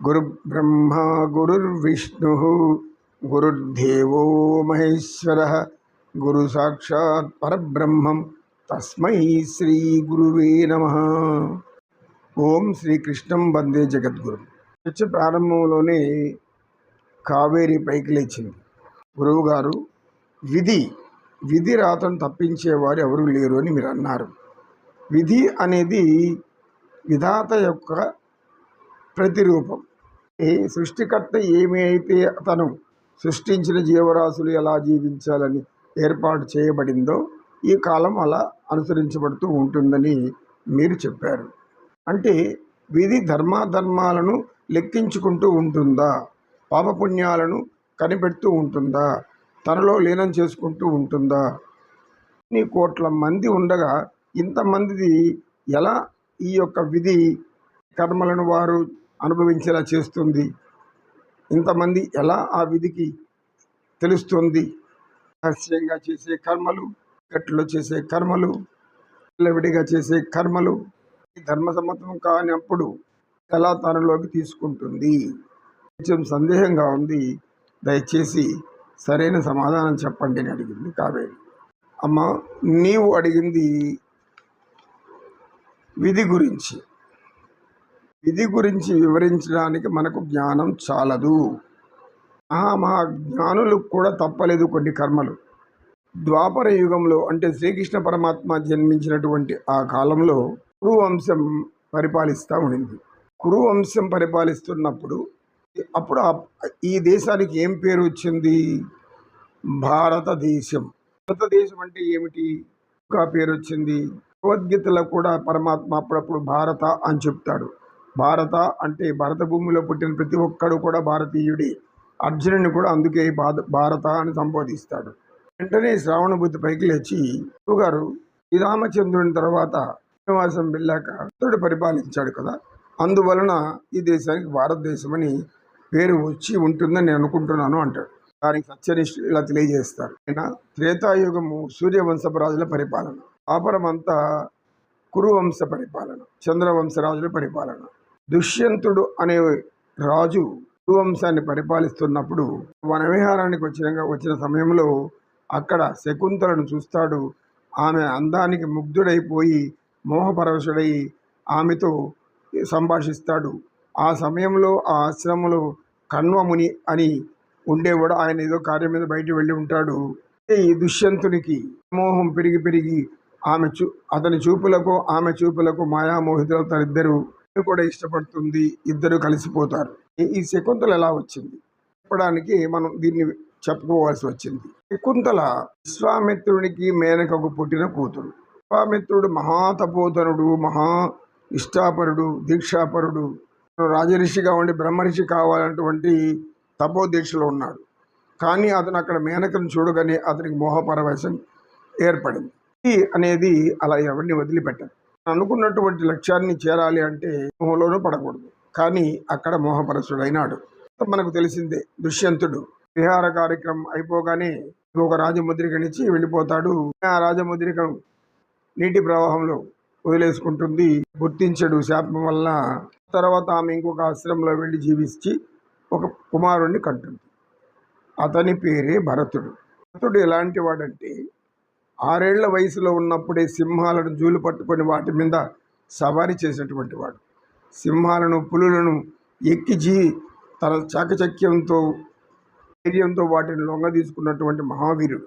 గురుబ్రహ్మ గురుర్విష్ణు గురుర్దేవో మహేశ్వర గురు సాక్షాత్ పరబ్రహ్మం తస్మై శ్రీ గురువే నమ. ఓం శ్రీకృష్ణం వందే జగద్గురు. చర్చ ప్రారంభంలోనే కావేరి పైకి లేచింది. గురువుగారు విధి విధి రాతను తప్పించేవారు ఎవరు లేరు అని మీరు అన్నారు. విధి అనేది విధాత యొక్క ప్రతిరూపం. ఈ సృష్టికర్త ఏమి అయితే తను సృష్టించిన జీవరాశులు ఎలా జీవించాలని ఏర్పాటు చేయబడిందో ఈ కాలం అలా అనుసరించబడుతూ ఉంటుందని మీరు చెప్పారు. అంటే విధి ధర్మాధర్మాలను లెక్కించుకుంటూ ఉంటుందా? పాపపుణ్యాలను కనిపెడుతూ ఉంటుందా? తనలో లీనం చేసుకుంటూ ఉంటుందా? నీ కోట్ల మంది ఉండగా ఇంతమందిది ఎలా ఈ యొక్క విధి కర్మలను వారు అనుభవించేలా చేస్తుంది. ఇంతమంది ఎలా ఆ విధికి తెలుస్తుంది? రహస్యంగా చేసే కర్మలు గట్టులో చేసే కర్మలు విడిగా చేసే కర్మలు ధర్మసమ్మతం కానప్పుడు ఎలా తనలోకి తీసుకుంటుంది? కొంచెం సందేహంగా ఉంది. దయచేసి సరైన సమాధానం చెప్పండి అని అడిగింది కావేరి. అమ్మ నీవు అడిగింది విధి గురించి. విధి గురించి వివరించడానికి మనకు జ్ఞానం చాలదు. మహా జ్ఞానులు కూడా తప్పలేదు కొన్ని కర్మలు. ద్వాపర యుగంలో అంటే శ్రీకృష్ణ పరమాత్మ జన్మించినటువంటి ఆ కాలంలో కురువంశం పరిపాలిస్తూ ఉండింది. కురువంశం పరిపాలిస్తున్నప్పుడు అప్పుడు ఈ దేశానికి ఏం పేరు వచ్చింది? భారతదేశం. భారతదేశం అంటే ఏమిటి? ఇంకా పేరు వచ్చింది? భగవద్గీతలో కూడా పరమాత్మ అప్పుడప్పుడు భారత అని చెప్తాడు. భారత అంటే భరత భూమిలో పుట్టిన ప్రతి ఒక్కడు కూడా భారతీయుడే. అర్జునుని కూడా అందుకే భారత అని సంబోధిస్తాడు. వెంటనే శ్రావణ బుద్ధి పైకి లేచి గారు శ్రీరామచంద్రుని తర్వాత శ్రీనివాసం వెళ్ళాక అతడు పరిపాలించాడు కదా. అందువలన ఈ దేశానికి భారతదేశం అని పేరు వచ్చి ఉంటుందని నేను అనుకుంటున్నాను అంటాడు. దానికి సత్యనిష్ఠ ఇలా తెలియజేస్తారు. ఆయన త్రేతాయుగము సూర్యవంశపరాజుల పరిపాలన ఆపరమంతా కురువంశ పరిపాలన చంద్రవంశ రాజుల పరిపాలన. దుష్యంతుడు అనే రాజు కురువంశాన్ని పరిపాలిస్తున్నప్పుడు వనవిహారానికి వచ్చిన వచ్చిన సమయంలో అక్కడ శకుంతలను చూస్తాడు. ఆమె అందానికి ముగ్ధుడైపోయి మోహపరవశుడై ఆమెతో సంభాషిస్తాడు. ఆ సమయంలో ఆ ఆశ్రమంలో కణ్వముని అని ఉండేవాడు. ఆయన ఏదో కార్యం మీద బయటికి వెళ్ళి ఉంటాడు. ఈ దుష్యంతునికి మోహం పెరిగి పెరిగి ఆమె చూ అతని చూపులకు ఆమె చూపులకు మాయామోహితులు తరిద్దరు కూడా ఇష్టపడుతుంది ఇద్దరు కలిసిపోతారు. ఈ శకుంతల ఎలా వచ్చింది? చెప్పడానికి మనం దీన్ని చెప్పుకోవాల్సి వచ్చింది. శకుంతల విశ్వామిత్రునికి మేనకకు పుట్టిన కూతురు. విశ్వామిత్రుడు మహాతపోధనుడు మహా ఇష్టాపరుడు దీక్షాపరుడు రాజరిషిగా ఉండి బ్రహ్మరిషి కావాలన్నటువంటి తపోదీక్షలో ఉన్నాడు. కానీ అతను అక్కడ మేనకను చూడగానే అతనికి మోహపరవశం ఏర్పడింది. అనేది అలా ఎవరిని వదిలిపెట్టదు. అనుకున్నటువంటి లక్ష్యాన్ని చేరాలి అంటే మోహంలోనూ పడకూడదు. కానీ అక్కడ మోహపరచుడైనాడు. మనకు తెలిసిందే దుష్యంతుడు. విహార కార్యక్రమం అయిపోగానే ఒక రాజముద్రికనిచ్చి వెళ్ళిపోతాడు. ఆ రాజముద్రికను నీటి ప్రవాహంలో వదిలేసుకుంటుంది. గుర్తించడు శాపం వల్ల తర్వాత ఆమె ఇంకొక ఆశ్రమంలో వెళ్ళి జీవించి ఒక కుమారుణ్ణి కంటుంది. అతని పేరే భరతుడు. భరతుడు ఎలాంటి వాడంటే ఆరేళ్ళ వయసులో ఉన్నప్పుడే సింహాలను జూలు పట్టుకొని వాటి మీద సవారీ చేసినటువంటి వాడు. సింహాలను పులులను ఎక్కి జీ తన చాకచక్యంతో ధైర్యంతో వాటిని లొంగ తీసుకున్నటువంటి మహావీరుడు.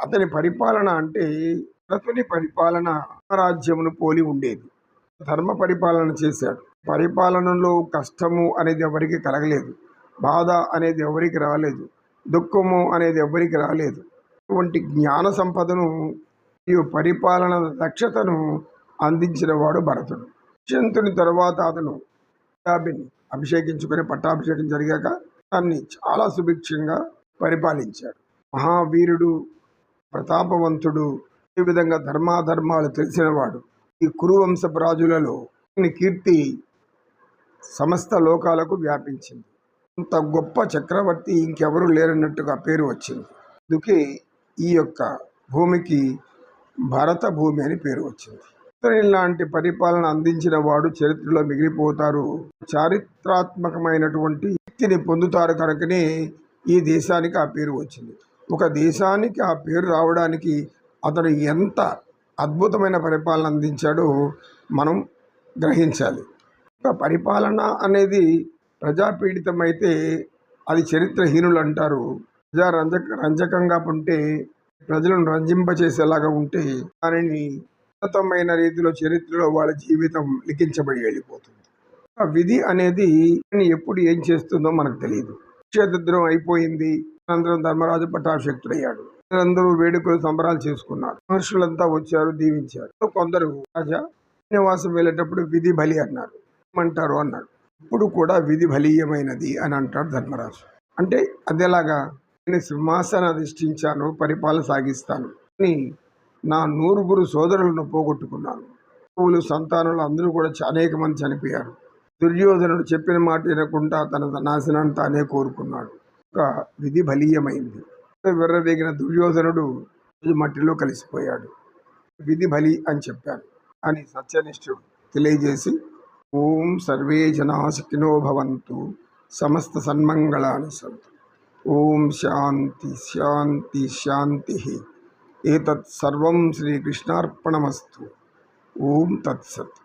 అతని పరిపాలన అంటే భరతుని పరిపాలన రాజ్యమును పోలి ఉండేది. ధర్మ పరిపాలన చేశాడు. పరిపాలనలో కష్టము అనేది ఎవరికి కలగలేదు. బాధ అనేది ఎవరికి రాలేదు. దుఃఖము అనేది ఎవరికి రాలేదు. అటువంటి జ్ఞాన సంపదను మరియు పరిపాలన దక్షతను అందించినవాడు భరతుడు. దుష్యంతుని తర్వాత అతను పట్టాభిని అభిషేకించుకుని పట్టాభిషేకం జరిగాక దాన్ని చాలా సుభిక్షంగా పరిపాలించాడు. మహావీరుడు ప్రతాపవంతుడు ఈ విధంగా ధర్మాధర్మాలు తెలిసినవాడు ఈ కురువంశపు రాజులలో కీర్తి సమస్త లోకాలకు వ్యాపించింది. అంత గొప్ప చక్రవర్తి ఇంకెవరూ లేరన్నట్టుగా పేరు వచ్చింది. అందుకే ఈ యొక్క భూమికి భరత భూమి అని పేరు వచ్చింది. ఉత్తరం లాంటి పరిపాలన అందించిన వాడు చరిత్రలో మిగిలిపోతారు. చారిత్రాత్మకమైనటువంటి వ్యక్తిని పొందుతారు కనుకనే ఈ దేశానికి ఆ పేరు వచ్చింది. ఒక దేశానికి ఆ పేరు రావడానికి అతడు ఎంత అద్భుతమైన పరిపాలన అందించాడో మనం గ్రహించాలి. ఒక పరిపాలన అనేది ప్రజాపీడితమైతే అది చరిత్రహీనులు అంటారు. ప్రజా రంజక రంజకంగా ఉంటే ప్రజలను రంజింపచేసేలాగా ఉంటే దానిని ఉన్నతమైన రీతిలో చరిత్రలో వాళ్ళ జీవితం లిఖించబడి వెళ్ళిపోతుంది. ఆ విధి అనేది ఎప్పుడు ఏం చేస్తుందో మనకు తెలియదు క్షేత్రం అయిపోయింది. అనంతరం ధర్మరాజు పట్టాభిషక్తుడయ్యాడు అందరూ వేడుకలు సంబరాలు చేసుకున్నారు. మనుషులంతా వచ్చారు దీవించారు. కొందరు రాజా నివాసం వెళ్ళేటప్పుడు విధి బలి అన్నారు. ఏమంటారు? అన్నాడు. ఇప్పుడు కూడా విధి బలీయమైనది అని అంటాడు ధర్మరాజు. అంటే అదేలాగా? నేను సింహాసన అధిష్ఠించాను పరిపాలన సాగిస్తాను. అని నా నూరుగురు సోదరులను పోగొట్టుకున్నాను. పూలు సంతానులు అందరూ కూడా అనేక మంది చనిపోయారు. దుర్యోధనుడు చెప్పిన మాట వినకుండా తన నాశనాన్ని తానే కోరుకున్నాడు. ఒక విధి బలీయమైంది. విర్రవేగిన దుర్యోధనుడు మట్టిలో కలిసిపోయాడు. విధి బలి అని చెప్పాను. అని సత్యనిష్ఠుడు తెలియజేసి ఓం సర్వే జనా సుఖినో భవంతు సమస్త సన్మంగళాన్ని సంతు ओम शांति शांति शांति एक सर्वं श्रीकृष्णार्पणमस्तु। ओम तत्सत्।